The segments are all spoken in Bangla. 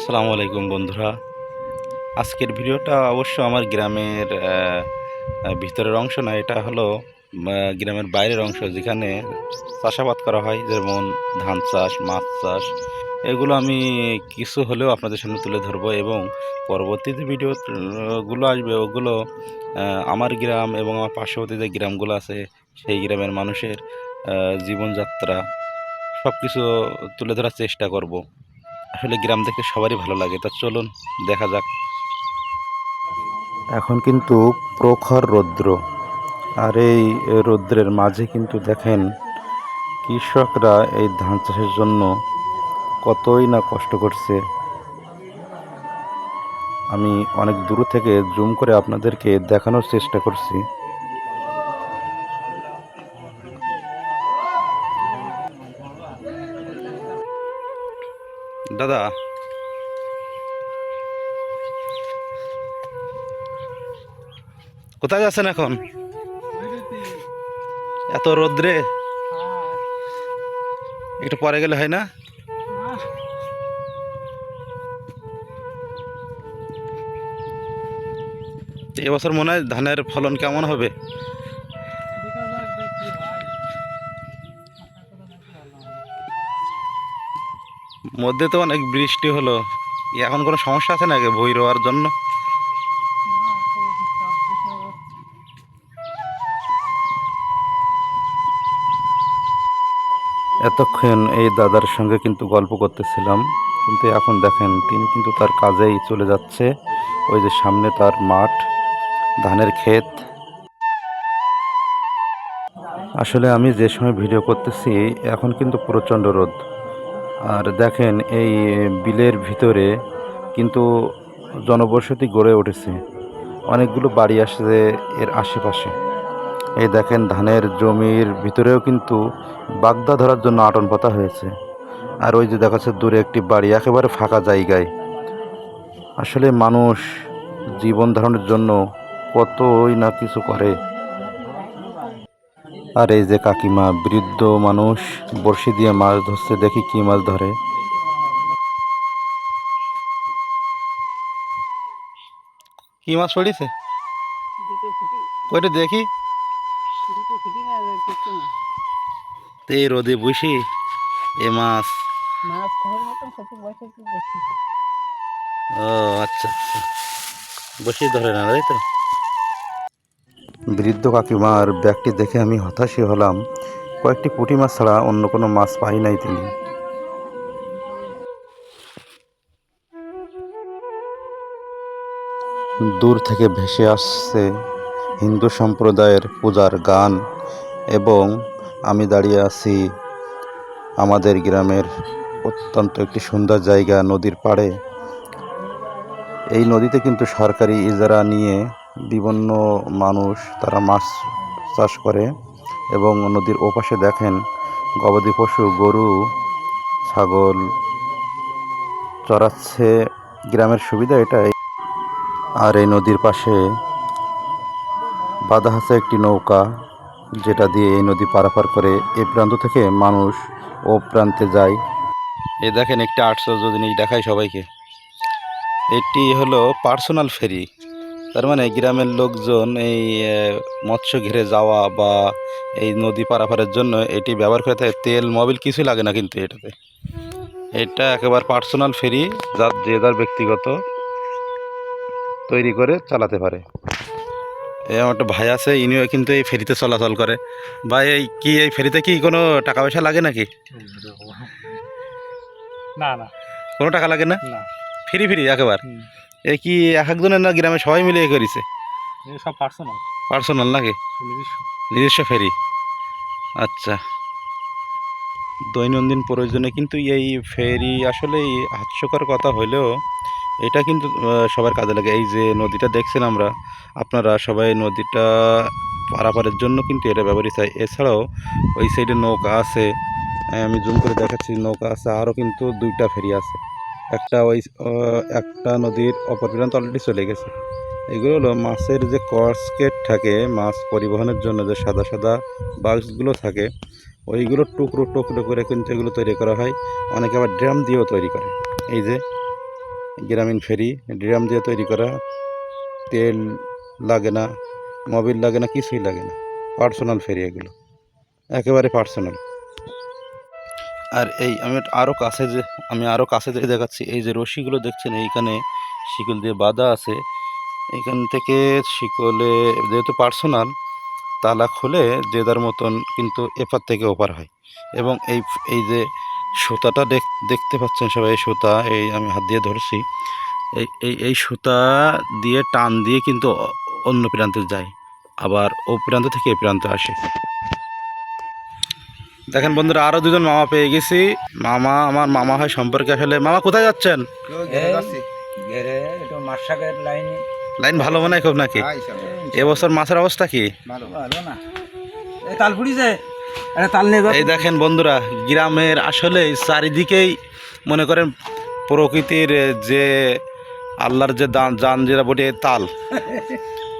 আসসালামু আলাইকুম বন্ধুরা। আজকের ভিডিওটা অবশ্য আমার গ্রামের ভিতরের অংশ না, এটা হলো গ্রামের বাইরের অংশ যেখানে চাষাবাদ করা হয়, যেমন ধান চাষ, মাছ চাষ। এগুলো আমি কিছু হলেও আপনাদের সামনে তুলে ধরবো এবং পরবর্তীতে ভিডিও গুলো আসবে, ওগুলো আমার গ্রাম এবং আমার পার্শ্ববর্তী যে গ্রামগুলো আছে, সেই গ্রামের মানুষের জীবনযাত্রা সব কিছু তুলে ধরার চেষ্টা করব। আসলে গ্রাম দেখতে সবারই ভালো লাগে, তা চলুন দেখা যাক। এখন কিন্তু প্রখর রৌদ্র, আর এই রৌদ্রের মাঝে কিন্তু দেখেন কৃষকরা এই ধান চাষের জন্য কতই না কষ্ট করছে। আমি অনেক দূর থেকে জুম করে আপনাদেরকে দেখানোর চেষ্টা করছি। দাদা। কোথায় যাচ্ছেন এখন? এত রোদ্রে? একটু পরে গেলে হয় না? এবছর মনে হয় ধানের ফলন কেমন হবে? মধ্যে তো অনেক বৃষ্টি হলো। এখন কোনো সমস্যা আছে নাকি ভুই রোয়ার জন্য? এতক্ষণ এই দাদার সঙ্গে কিন্তু গল্প করতেছিলাম। কিন্তু এখন দেখেন, তিনি কিন্তু তার কাজেই চলে যাচ্ছে। ওই যে সামনে তার মাঠ, ধানের ক্ষেত। আসলে আমি যে সময় ভিডিও করতেছি, এখন কিন্তু প্রচণ্ড রোদ। আর দেখেন এই বিলের ভিতরে কিন্তু জনবসতি গড়ে উঠেছে। অনেকগুলো বাড়ি আসছে এর আশেপাশে। এই দেখেন ধানের জমির ভিতরেও কিন্তু বাগদা ধরার জন্য আটন পাতা হয়েছে। আর ওই যে দেখাচ্ছে দূরে একটি বাড়ি, একেবারে ফাঁকা জায়গায়। আসলে মানুষ জীবন ধারণের জন্য কতই না কিছু করে। আর এই যে কাকিমা বৃদ্ধ মানুষ, বড়শি দিয়ে মাছ ধরছে, দেখি কি মাছ ধরে। কি মাছ পড়িছে? কইটা দেখি। এই রোদে বসি এ মাছ। ও আচ্ছা আচ্ছা। বসে ধরে না, তাই তো? বৃদ্ধ কাকিমার ব্যাগটি দেখে আমি হতাশই হলাম। কয়েকটি পুঁটি মাছ ছাড়া অন্য কোনো মাছ পাই নাই তিনি। দূর থেকে ভেসে আসছে হিন্দু সম্প্রদায়ের পূজার গান এবং আমি দাঁড়িয়ে আছি আমাদের গ্রামের অত্যন্ত একটি সুন্দর জায়গা নদীর পাড়ে। এই নদীতে কিন্তু সরকারি ইজারা নিয়ে বিভিন্ন মানুষ তারা মাছ চাষ করে এবং নদীর ওপাশে দেখেন গবাদি পশু, গরু, ছাগল চড়াচ্ছে গ্রামের সুবিধা এটাই। আর এই নদীর পাশে বাধা আছে একটি নৌকা, যেটা দিয়ে এই নদী পারাপার করে এই প্রান্ত থেকে মানুষ ও প্রান্তে যায়। এ দেখেন একটি আটশো জিনিস দেখায় সবাইকে। এটি হলো পার্সোনাল ফেরি। তার মানে গ্রামের লোকজন এই মৎস্য ঘিরে যাওয়া বা এই নদী পারাপারের জন্য এটি ব্যবহার করে থাকে। তেল মোবিল কিছুই লাগে না কিন্তু এটাতে। এটা একেবারে পার্সোনাল ফেরি যার যে যার ব্যক্তিগত তৈরি করে চালাতে পারে। এই আমার একটা ভাই আছে ইনিও কিন্তু এই ফেরিতে চলাচল করে। ভাই এই কি এই ফেরিতে কি কোনো টাকা পয়সা লাগে নাকি? না না। কোনো টাকা লাগে না? ফ্রি ফ্রি একেবারে। এই কি এক একজনের না গ্রামে সবাই মিলে এ করেছে? সব পার্সোনাল পার্সোনাল নাকি? নিজস্ব। ফেরি। আচ্ছা। দৈনন্দিন প্রয়োজনে কিন্তু এই ফেরি আসলেই হাস্যকর কথা হলেও এটা কিন্তু সবার কাজে লাগে। এই যে নদীটা দেখছেন আমরা আপনারা সবাই নদীটা পারাপারের জন্য কিন্তু এটা ব্যবহৃত হয়। এছাড়াও ওই সাইডে নৌকা আছে। আমি জুম করে দেখাচ্ছি নৌকা আছে আরও কিন্তু দুইটা ফেরি আছে। একটা ওই একটা নদীর অপর প্রান্ত অলরেডি চলে গেছে। এগুলো হলো মাছের যে কসকেট থাকে, মাছ পরিবহনের জন্য যে সাদা সাদা বাক্সগুলো থাকে, ওইগুলো টুকরো টুকরো করে কিন্তু এগুলো তৈরি করা হয়। অনেকে আবার ড্রাম দিয়েও তৈরি করে। এই যে, গ্রামীণ ফেরি, ড্রাম দিয়ে তৈরি করা। তেল লাগে না, মোবিল লাগে না, কিছুই লাগে না। পার্সোনাল ফেরি এগুলো। একেবারে পার্সোনাল। আর এই, আমি আরও কাছে যে, আমি আরও কাছে যে দেখাচ্ছি, এই যে রশিগুলো দেখছেন, এইখানে শিকল দিয়ে বাঁধা আছে। এখান থেকে শিকলে, যেহেতু পার্সোনাল, তালা খুলে যে যার মতন কিন্তু এপার থেকে ওপার হয়। এবং এই এই যে সুতাটা দেখ- দেখতে পাচ্ছেন সবাই, এই সুতা, এই আমি হাত দিয়ে ধরছি। এই এই এই সুতা দিয়ে টান দিয়ে কিন্তু অন্য প্রান্তে যায়। আবার ও প্রান্ত থেকে এই প্রান্তে আসে। দেখেন বন্ধুরা আরও দুজন মামা পেয়ে গেছি। মামা আমার মামা হয় সম্পর্কে আসলে মামা কোথায় যাচ্ছেন? লাইনে লাইন ভালো মনে হয় খুব নাকি? এবছর মাছের অবস্থা কি? এই দেখেন বন্ধুরা গ্রামের আসলে চারিদিকেই মনে করেন প্রকৃতির যে আল্লাহর যে দান জান যেটা বটে তাল।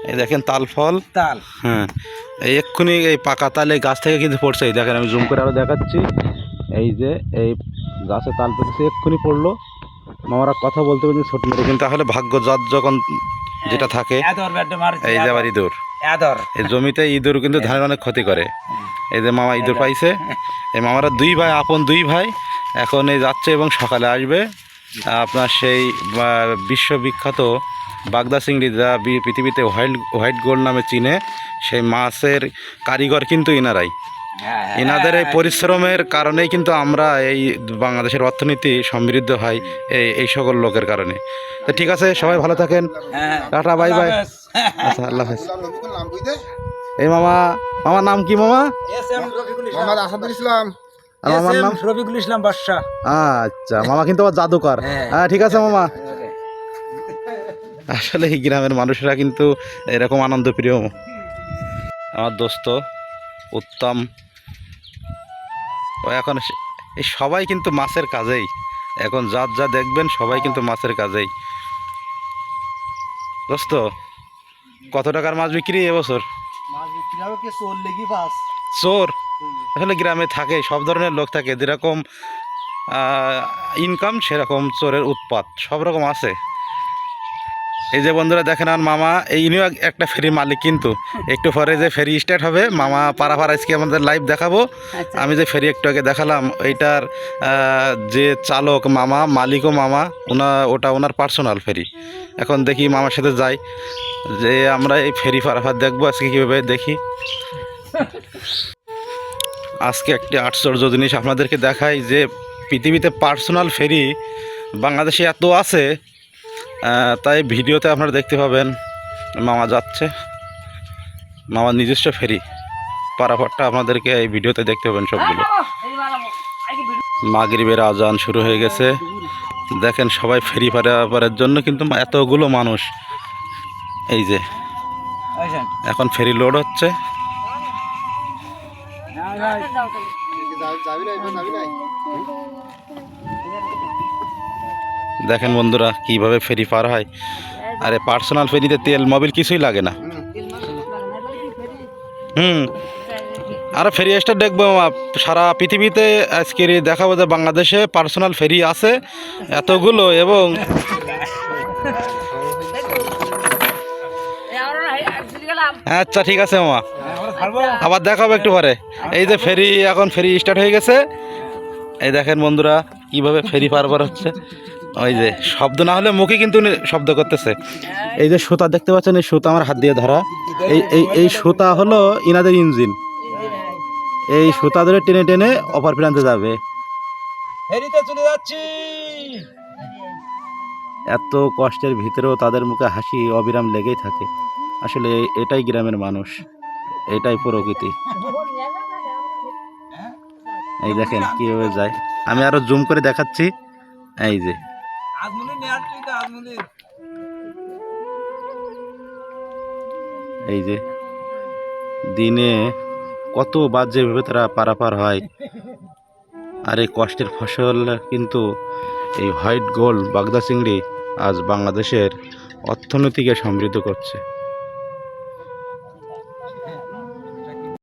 এই দেখেন তাল ফল। তাল। হ্যাঁ। এই এক্ষুনি এই পাকা তাল এই গাছ থেকে কিন্তু পড়ছে। এই দেখেন আমি জুম করে আরও দেখাচ্ছি। এই যে এই গাছে তাল পড়েছে এক্ষুনি পড়ল। মামারা কথা বলতে বলতে ছোট মেরে কিন্তু তাহলে ভাগ্য জাত যখন যেটা থাকে এদর এই যে আবার ইঁদুর। এই জমিতে ইঁদুর কিন্তু ধানের অনেক ক্ষতি করে। এই যে মামা ইঁদুর পাইছে। এই মামারা দুই ভাই আপন দুই ভাই এখন এই যাচ্ছে এবং সকালে আসবে। আপনার সেই বিশ্ববিখ্যাত বাগদা চিংড়ি যা পৃথিবীতে হোয়াইট হোয়াইট গোল্ড নামে চিনে সেই মাছের কারিগর কিন্তু ইনারাই। হ্যাঁ, এনাদের এই পরিশ্রমের কারণেই কিন্তু আমরা এই বাংলাদেশের অর্থনীতি সমৃদ্ধ হয় এই এই সকল লোকের কারণে। তো ঠিক আছে সবাই ভালো থাকেন। হ্যাঁ টাটা বাই বাই। আচ্ছা আল্লাহ হাফেজ। এই মামা মামার নাম কি মামা? এস ইসলাম। মোহাম্মদ আসাদুল ইসলাম। আর মামার নাম? রফিকুল ইসলাম বাদশা আচ্ছা মামা কিন্তু আবার জাদুকর। হ্যাঁ। হ্যাঁ ঠিক আছে মামা। আসলে এই গ্রামের মানুষেরা কিন্তু এরকম আনন্দপ্রিয়। আমার দোস্ত উত্তম ও এখন এই সবাই কিন্তু মাছের কাজেই। এখন যা যা দেখবেন সবাই কিন্তু মাছের কাজেই। দোস্ত কত টাকার মাছ বিক্রি এবছর চোর আসলে গ্রামে থাকে সব ধরনের লোক থাকে। যেরকম ইনকাম সেরকম চোরের উৎপাত সব রকম আছে। এই যে বন্ধুরা দেখেন আর মামা এই ইনিও একটা ফেরির মালিক কিন্তু। একটু পরে যে ফেরি স্টার্ট হবে মামা পারাপার আজকে আমাদের লাইভ দেখাবো। আচ্ছা। আমি যে ফেরি একটু আগে দেখালাম এইটার যে চালক মামা মালিকও মামা ওনা ওটা ওনার পার্সোনাল ফেরি। এখন দেখি মামার সাথে যাই যে আমরা এই ফেরি পারাপার দেখব আজকে কীভাবে দেখি। আজকে একটি আশ্চর্য জিনিস আপনাদেরকে দেখাই যে পৃথিবীতে পার্সোনাল ফেরি বাংলাদেশে এত আছে তাই ভিডিওতে আপনারা দেখতে পাবেন মামা যাচ্ছে। মামার নিজস্ব ফেরি। পারাপারটা আপনাদেরকে এই ভিডিওতে দেখতে পাবেন সবগুলো। মাগরিবের আজান শুরু হয়ে গেছে। দেখেন সবাই ফেরি পারাপারের জন্য কিন্তু এতগুলো মানুষ। এই যে, এখন ফেরি লোড হচ্ছে। যাবি নাই যাবি নাই দেখেন বন্ধুরা, কীভাবে ফেরি পার হয়। আরে পার্সোনাল ফেরিতে তেল মোবিল কিছুই লাগে না। হুম। আর, ফেরি স্টার দেখব সারা পৃথিবীতে আজকের দেখাবো যে বাংলাদেশে পার্সোনাল ফেরি আছে, এতগুলো এবং আচ্ছা ঠিক আছে ছাড়বো আবার দেখাবো একটু পরে। এই যে ফেরি, এখন ফেরি স্টার্ট হয়ে গেছে। এই দেখেন বন্ধুরা, কীভাবে ফেরি পারবার হচ্ছে। ওই যে শব্দ না হলে মুখে কিন্তু শব্দ করতেছে। এই যে সুতা দেখতে পাচ্ছেন এই সুতা আমার হাত দিয়ে ধরা। এই এই এই সুতা হলো ইনাদের ইঞ্জিন। এই সুতা ধরে টেনে টেনে অপার প্রান্তে যাবে। চলে যাচ্ছি। এত কষ্টের ভিতরেও তাদের মুখে হাসি অবিরাম লেগেই থাকে। আসলে এটাই গ্রামের মানুষ। এটাই প্রকৃতি। এই দেখেন কীভাবে যায়। আমি আরও জুম করে দেখাচ্ছি। এই যে এই যে, দিনে কত বাদ যেভাবে তারা পারাপার হয়। আর এই কষ্টের ফসল কিন্তু এই হোয়াইট গোল্ড, বাগদা চিংড়ি আজ বাংলাদেশের অর্থনীতিকে সমৃদ্ধ করছে।